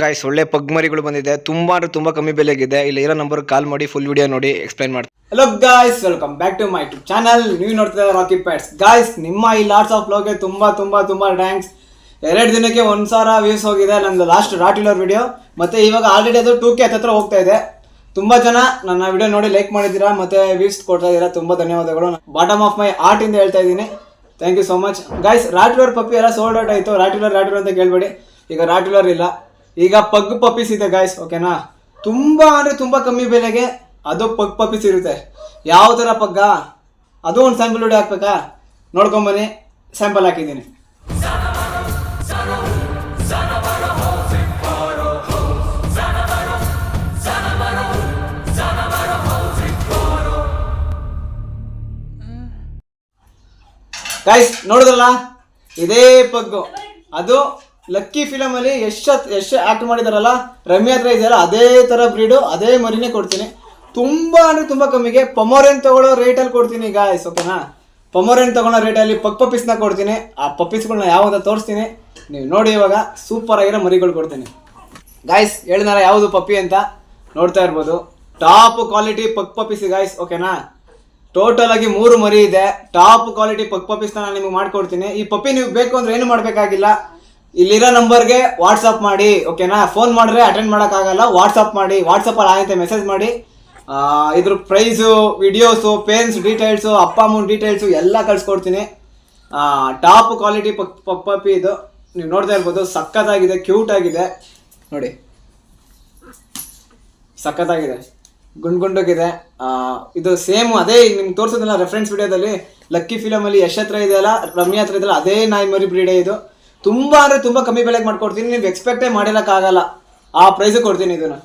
Guys ಒಳ್ಳೆ ಪಗ್ಮರಿಗಳು ಬಂದಿದೆ. ತುಂಬಾ ಅಂದ್ರೆ ತುಂಬಾ ಕಮ್ಮಿ ಬೆಲೆಗಿದೆ. ಇಲ್ಲಿ ಇರೋ ನಂಬರ್ ಕಾಲ್ ಮಾಡಿ ಫುಲ್ ವಿಡಿಯೋ ನೋಡಿ ಎಕ್ಸ್ಪ್ಲೈನ್ ಮಾಡ್ತೀನಿ. Hello guys welcome back to my tube channel ನೀವು ನೋಡ್ತಾ ರಾಕಿ ಪ್ಯಾಟ್ಸ್ ಗಾಯ್ಸ್ ನಿಮ್ಮ ಈ ಲಾಟ್ಸ್ ಆಫ್ ಲೋಗೆ ತುಂಬಾ ತುಂಬಾ ತುಂಬಾ ಥ್ಯಾಂಕ್ಸ್ ಎರಡು ದಿನಕ್ಕೆ ಒಂದು ಸಾವಿರ ವ್ಯೂಸ್ ಹೋಗಿದೆ ನಂದು ಲಾಸ್ಟ್ ರಾಟಿಲರ್ ವಿಡಿಯೋ ಮತ್ತೆ ಇವಾಗ ಆಲ್ರೆಡಿ ಅದು ಟೂ ಕೆ ಹತ್ರ ಹೋಗ್ತಾ ಇದೆ. ತುಂಬಾ ಜನ ನನ್ನ ವಿಡಿಯೋ ನೋಡಿ ಲೈಕ್ ಮಾಡಿದ್ದೀರಾ? ಮತ್ತೆ ವ್ಯೂಸ್ ಕೊಡ್ತಾ ಇದ್ದೀರಾ ತುಂಬಾ ಧನ್ಯವಾದಗಳು. ಬಾಟಮ್ ಆಫ್ ಮೈ ಆರ್ಟ್ ಇಂದ ಹೇಳ್ತಾ ಇದ್ದೀನಿ. Thank you so much guys rottweiler puppy ಎಲ್ಲ ಸೋಲ್ಡ್ ಔಟ್ ಆಯಿತು. ರಾಟಿಲರ್ ರಾಟಿಲರ್ ಅಂತ ಕೇಳಬೇಡಿ. ಈಗ ರಾಟಿಲರ್ ಇಲ್ಲ. ಈಗ ಪಗ್ ಪಪ್ಪೀಸ್ ಇದೆ ಗಾಯ್ಸ್ ಓಕೆನಾ ತುಂಬ ಅಂದರೆ ತುಂಬ ಕಮ್ಮಿ ಬೆಲೆಗೆ ಅದು ಪಗ್ ಪಪ್ಪೀಸ್ ಇರುತ್ತೆ. ಯಾವ ಥರ ಪಗ್ಗ? ಅದು ಒಂದು ಸ್ಯಾಂಪಲ್ ವಿಡಿಯೋ ಹಾಕ್ಬೇಕಾ? ನೋಡ್ಕೊಂಬನ್ನಿ ಸ್ಯಾಂಪಲ್ ಹಾಕಿದ್ದೀನಿ. ಗಾಯ್ಸ್ ನೋಡಿದ್ರಲ್ಲ? ಇದೇ ಪಗ್ಗು. ಅದು ಲಕ್ಕಿ ಫಿಲಮ್ ಅಲ್ಲಿ ಎಷ್ಟು ಎಷ್ಟು ಆಕ್ಟ್ ಮಾಡಿದಾರಲ್ಲ, ರಮ್ಯಾ ಹತ್ರ ಇದೆಯಲ್ಲ, ಅದೇ ತರ ಬ್ರೀಡು ಅದೇ ಮರಿನೇ ಕೊಡ್ತೀನಿ. ತುಂಬಾ ಅಂದ್ರೆ ತುಂಬಾ ಕಮ್ಮಿಗೆ ಪಮೋರೆನ್ ತಗೊಳ್ಳೋ ರೇಟಲ್ಲಿ ಕೊಡ್ತೀನಿ ಗಾಯ್ಸ್ ಓಕೆನಾ ಪಮೋರೆನ್ ತಗೊಳ್ಳೋ ರೇಟಲ್ಲಿ ಪಗ್ ಪಪ್ಪೀಸ್ನ ಕೊಡ್ತೀನಿ. ಆ ಪಪ್ಪೀಸ್ಗಳನ್ನ ಯಾವ್ದು ತೋರಿಸ್ತೀನಿ, ನೀವು ನೋಡಿ ಇವಾಗ ಸೂಪರ್ ಆಗಿರೋ ಮರಿಗಳು ಕೊಡ್ತೀನಿ. ಗಾಯ್ಸ್ ಹೇಳಿದಾರ ಯಾವುದು ಪಪ್ಪಿ ಅಂತ? ನೋಡ್ತಾ ಇರ್ಬೋದು. ಟಾಪ್ ಕ್ವಾಲಿಟಿ ಪಕ್ ಪಪ್ಪೀಸ್ ಗಾಯ್ಸ್ ಓಕೆನಾ ಟೋಟಲ್ ಆಗಿ ಮೂರು ಮರಿ ಇದೆ. ಟಾಪ್ ಕ್ವಾಲಿಟಿ ಪಕ್ ಪಪ್ಪೀಸ್ನ ನಾನು ನಿಮಗೆ ಮಾಡ್ಕೊಡ್ತೀನಿ. ಈ ಪಪ್ಪಿ ನೀವು ಬೇಕು ಅಂದ್ರೆ ಏನು ಮಾಡಬೇಕಾಗಿಲ್ಲ? ಇಲ್ಲಿರೋ ನಂಬರ್ಗೆ ವಾಟ್ಸಪ್ ಮಾಡಿ ಓಕೆನಾ ಫೋನ್ ಮಾಡಿದ್ರೆ ಅಟೆಂಡ್ ಮಾಡೋಕ್ಕಾಗಲ್ಲ. ವಾಟ್ಸಪ್ ಮಾಡಿ ವಾಟ್ಸಪ್ಪಲ್ಲಿ ಆಗುತ್ತೆ ಮೆಸೇಜ್ ಮಾಡಿ. ಇದ್ರ ಪ್ರೈಸು ವಿಡಿಯೋಸು ಪೇನ್ಸ್ ಡೀಟೇಲ್ಸು ಅಪ್ಪ, ಅಮ್ಮನ ಡೀಟೇಲ್ಸು ಎಲ್ಲ ಕಳ್ಸ್ಕೊಡ್ತೀನಿ. ಟಾಪ್ ಕ್ವಾಲಿಟಿ ಪಕ್ ಪಪ್ಪಿ ಇದು. ನೀವು ನೋಡ್ತಾ ಇರ್ಬೋದು, ಸಖತ್ತಾಗಿದೆ ಕ್ಯೂಟ್ ಆಗಿದೆ. ನೋಡಿ. ಸಖತ್ತಾಗಿದೆ. ಗುಂಡ್ ಗುಂಡಗಿದೆ ಇದು ಸೇಮ್ ಅದೇ ನಿಮ್ಗೆ ತೋರಿಸೋದಿಲ್ಲ ರೆಫರೆನ್ಸ್ ವಿಡಿಯೋದಲ್ಲಿ ಲಕ್ಕಿ ಫಿಲಮಲ್ಲಿ ಯಶ್ ಹತ್ರ ಇದೆಯಲ್ಲ, ರಮ್ಯಾ ಹತ್ರ ಇದೆಯಲ್ಲ, ಅದೇ ನಾಯಿ ಮರಿ ಬ್ರೀಡೇ ಇದು. ತುಂಬ ಅಂದರೆ ತುಂಬ ಕಮ್ಮಿ ಬೆಲೆಗೆ ಮಾಡ್ಕೊಡ್ತೀನಿ, ನೀವು ಎಕ್ಸ್ಪೆಕ್ಟೇ ಆಗಲ್ಲ ಆ ಪ್ರೈಸ್ ಕೊಡ್ತೀನಿ ಇದನ್ನು.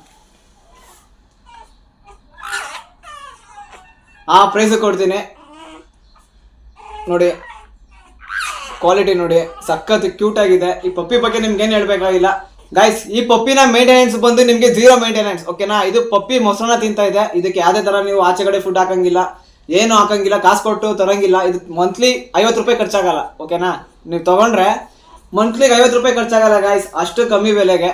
ಆ ಪ್ರೈಸ್ ಕೊಡ್ತೀನಿ. ನೋಡಿ ಕ್ವಾಲಿಟಿ ನೋಡಿ, ಸಖತ್ ಕ್ಯೂಟ್ ಆಗಿದೆ. ಈ ಪಪ್ಪಿ ಬಗ್ಗೆ ನಿಮ್ಗೆ ಏನು ಹೇಳ್ಬೇಕಾಗಿಲ್ಲ. ಗೈಸ್ ಈ ಪಪ್ಪಿನ ಮೇಂಟೆನೆನ್ಸ್ ಬಂದು ನಿಮಗೆ ಜೀರೋ ಮೇಂಟೆನೆನ್ಸ್ ಓಕೆನಾ ಇದು ಪಪ್ಪಿ ಮೊಸರನ್ನ ತಿಂತಾ ಇದೆ. ಇದಕ್ಕೆ ಯಾವುದೇ ಥರ ನೀವು ಆಚೆ ಕಡೆ ಫುಡ್ ಹಾಕಂಗಿಲ್ಲ. ಏನು ಹಾಕಂಗಿಲ್ಲ, ಕಾಸು ಕೊಟ್ಟು ತರಂಗಿಲ್ಲ. ಇದು ಮಂತ್ಲಿ ಐವತ್ತು ರೂಪಾಯಿ ಖರ್ಚಾಗಲ್ಲ ಓಕೆನಾ ನೀವು ತಗೊಂಡ್ರೆ ಮಂತ್ಲಿಗೆ ಐವತ್ತು ರೂಪಾಯಿ ಖರ್ಚಾಗಲ್ಲ ಗಾಯ್ಸ್ ಅಷ್ಟು ಕಮ್ಮಿ ಬೆಲೆಗೆ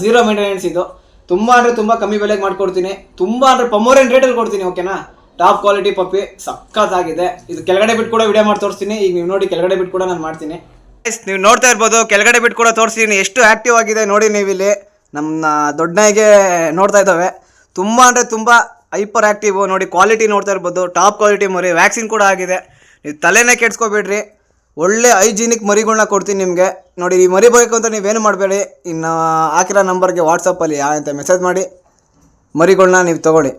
ಝೀರೋ ಮೇಂಟೆನೆನ್ಸ್ ಇದು. ತುಂಬ ಅಂದರೆ ತುಂಬ ಕಮ್ಮಿ ಬೆಲೆಗೆ ಮಾಡ್ಕೊಡ್ತೀನಿ. ತುಂಬ ಅಂದರೆ ಪಮೋರಿಯನ್ ರೇಟಲ್ಲಿ ಕೊಡ್ತೀನಿ ಓಕೆನಾ ಟಾಪ್ ಕ್ವಾಲಿಟಿ ಪಪ್ಪಿ ಸಕ್ಕತ್ತಾಗಿದೆ ಇದು ಕೆಳಗಡೆ ಬಿಟ್ಟು ಕೂಡ ವಿಡಿಯೋ ಮಾಡಿ ತೋರಿಸ್ತೀನಿ. ಈಗ ನೀವು ನೋಡಿ, ಕೆಳಗಡೆ ಬಿಟ್ಟು ಕೂಡ ನಾನು ಮಾಡ್ತೀನಿ. ನೀವು ನೋಡ್ತಾ ಇರ್ಬೋದು, ಕೆಳಗಡೆ ಬಿಟ್ಟು ಕೂಡ ತೋರಿಸ್ತೀನಿ. ಎಷ್ಟು ಆ್ಯಕ್ಟಿವ್ ಆಗಿದೆ ನೋಡಿ ನೀವು ಇಲ್ಲಿ ನಮ್ಮ ದೊಡ್ಡನಾಗೆ ನೋಡ್ತಾ ಇದ್ದಾವೆ. ತುಂಬ ಅಂದರೆ ತುಂಬ ಹೈಪರ್ ಆ್ಯಕ್ಟಿವ್ ನೋಡಿ ಕ್ವಾಲಿಟಿ ನೋಡ್ತಾ ಇರ್ಬೋದು. ಟಾಪ್ ಕ್ವಾಲಿಟಿ ಮರಿ ವ್ಯಾಕ್ಸಿನ್ ಕೂಡ ಆಗಿದೆ. ನೀವು ತಲೆನೇ ಕೆಡ್ಸ್ಕೊಬೇಡ್ರಿ. ಒಳ್ಳೆ ಹೈಜೀನಿಕ್ ಮರಿಗಳನ್ನ ಕೊಡ್ತೀನಿ ನಿಮಗೆ. ನೋಡಿ, ಈ ಮರಿ ಬೇಕು ಅಂತ ನೀವೇನು ಮಾಡಬೇಡಿ. ಇನ್ನು ಹಾಕಿರೋ ನಂಬರ್ಗೆ ವಾಟ್ಸಪ್ಪಲ್ಲಿ ಅಂತ ಮೆಸೇಜ್ ಮಾಡಿ. ಮರಿಗಳನ್ನ ನೀವು ತಗೊಳ್ಳಿ.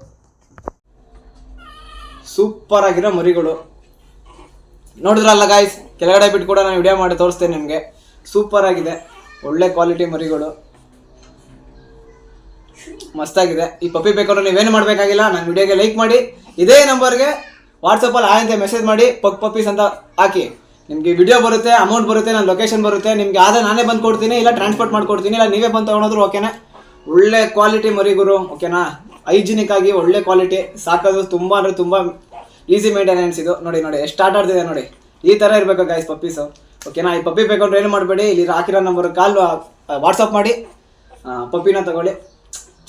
ಸೂಪರ್ ಆಗಿರೋ ಮರಿಗಳು. ನೋಡಿದ್ರಲ್ಲ ಗಾಯ್ಸ್ ಕೆಳಗಡೆ ಬಿಟ್ಟು ಕೂಡ ನಾನು ವಿಡಿಯೋ ಮಾಡಿ ತೋರಿಸ್ತೇನೆ ನಿಮಗೆ. ಸೂಪರ್ ಆಗಿದೆ. ಒಳ್ಳೆ ಕ್ವಾಲಿಟಿ ಮರಿಗಳು. ಮಸ್ತಾಗಿದೆ. ಈ ಪಪ್ಪಿ ಬೇಕಾದ್ರೆ ನೀವೇನು ಮಾಡಬೇಕಾಗಿಲ್ಲ, ನನ್ನ ವಿಡಿಯೋಗೆ ಲೈಕ್ ಮಾಡಿ. ಇದೇ ನಂಬರ್ಗೆ ವಾಟ್ಸಪ್ಪಲ್ಲಿ ಆಯಂತೆ ಮೆಸೇಜ್ ಮಾಡಿ ಪಕ್ ಪಪ್ಪೀಸ್ ಅಂತ ಹಾಕಿ. ನಿಮಗೆ ವಿಡಿಯೋ ಬರುತ್ತೆ ಅಮೌಂಟ್ ಬರುತ್ತೆ ನನ್ನ ಲೊಕೇಶನ್ ಬರುತ್ತೆ, ನಿಮಗೆ ಆದರೆ ನಾನೇ ಬಂದು ಕೊಡ್ತೀನಿ, ಇಲ್ಲ ಟ್ರಾನ್ಸ್ಪೋರ್ಟ್ ಮಾಡ್ಕೊಡ್ತೀನಿ, ಇಲ್ಲ ನೀವೇ ಬಂದು ತೊಗೊಳೋದ್ರು ಓಕೆನಾ ಒಳ್ಳೆ ಕ್ವಾಲಿಟಿ ಮರಿಗುರು ಓಕೆನಾ ಹೈಜಿನಿಕ್ ಆಗಿ ಒಳ್ಳೆ ಕ್ವಾಲಿಟಿ ಸಾಕೋದು ತುಂಬ ಅಂದರೆ ತುಂಬ ಈಸಿ ಮೇಂಟೆನೆನ್ಸ್ ಇದು. ನೋಡಿ ನೋಡಿ, ಎಷ್ಟು ಆಟ ಆಡ್ತಿದೆ ನೋಡಿ. ಈ ಥರ ಇರಬೇಕು ಗಾಯ್ಸ್ ಪಪ್ಪೀಸು ಓಕೆನಾ ಈ ಪಪ್ಪಿ ಬೇಕಂದ್ರೆ ಏನು ಮಾಡಬೇಡಿ, ಇಲ್ಲಿ ಹಾಕಿರೋ ನಂಬರ್ ಕಾಲ್ ವಾಟ್ಸಪ್ ಮಾಡಿ. ಪಪ್ಪಿನ ತಗೊಳ್ಳಿ.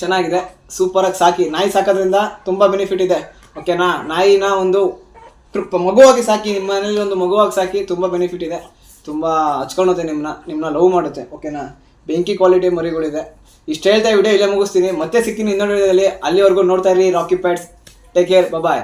ಚೆನ್ನಾಗಿದೆ. ಸೂಪರಾಗಿ ಸಾಕಿ. ನಾಯಿ ಸಾಕೋದ್ರಿಂದ ತುಂಬ ಬೆನಿಫಿಟ್ ಇದೆ. ಓಕೆನಾ ನಾಯಿನ ಒಂದು ಟ್ರಿಪ್ ಮಗುವಾಗಿ ಸಾಕಿ ನಿಮ್ಮ ಮನೇಲಿ ಒಂದು ಮಗುವಾಗಿ ಸಾಕಿ ತುಂಬ ಬೆನಿಫಿಟ್ ಇದೆ. ತುಂಬ ಹಚ್ಕೊಳುತ್ತೆ ನಿಮ್ಮನ್ನ ನಿಮ್ಮನ್ನ ಲವ್ ಮಾಡುತ್ತೆ ಓಕೆನಾ ಬೆಂಕಿ ಕ್ವಾಲಿಟಿ ಮರಿಗಳಿದೆ. ಇಷ್ಟು ಹೇಳ್ತಾ ವಿಡಿಯೋ ಇಲ್ಲೇ ಮುಗಿಸ್ತೀನಿ. ಮತ್ತೆ ಸಿಕ್ಕಿನಿ ಇನ್ನೊಂದು ವಿಡಿಯೋದಲ್ಲಿ ಅಲ್ಲಿವರೆಗೂ ನೋಡ್ತಾ ಇರಿ Rocky pets take care bye